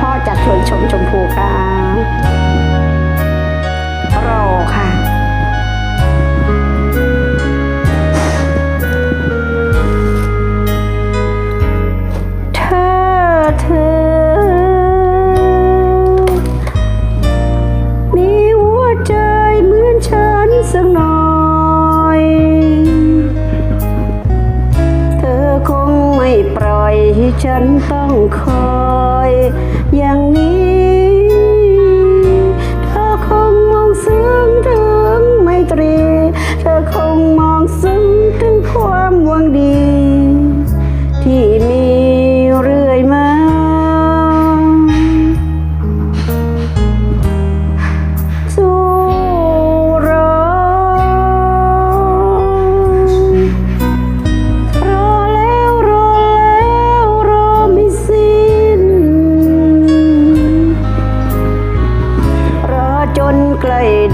พ่อๆจากชวนชมชมพูค่ะรอค่ะถ้าเธอมีหัวใจเหมือนฉันสักหน่อย ฉันต้องคอย อย่างนี้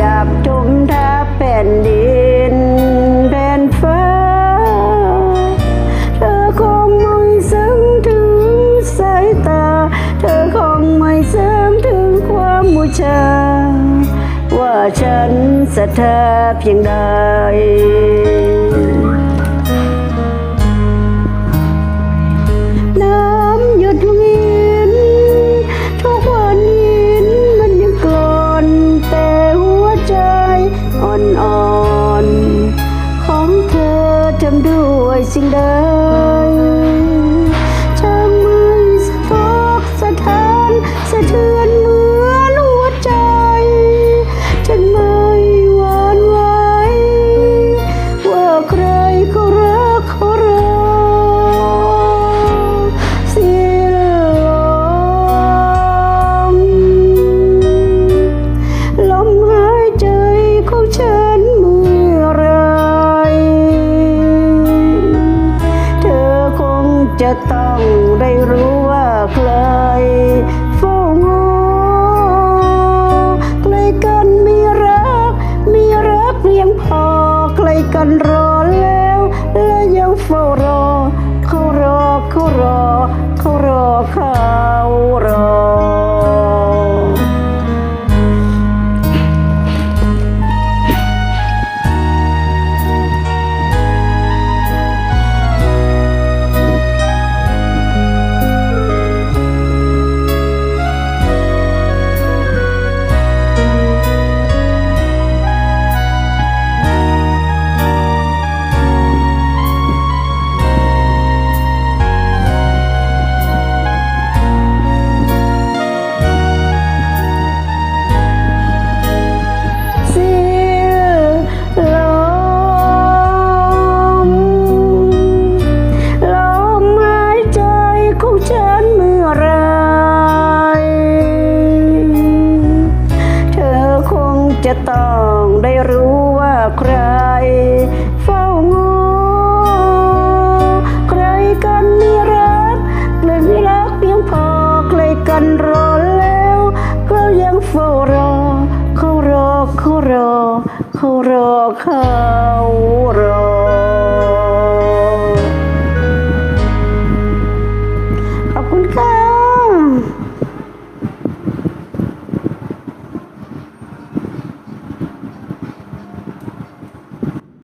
ดับจมทับแผ่นดินแผ่นฟ้า เธอคงไม่ซึ้งถึงสายตา เธอคงไม่ซึ้งถึงความบูชา ว่าฉันศรัทธาเพียงใด ด้ จะต้องได้รู้ว่าใครเฝ้างอใจะต้องได้รู้ว่าใคร เฝ้างอใครกันมีรักกลยมีรักเพียงพอใครกันรอแล้วก็ยังเฝ้ารอเขารอเขารอเขารอเขา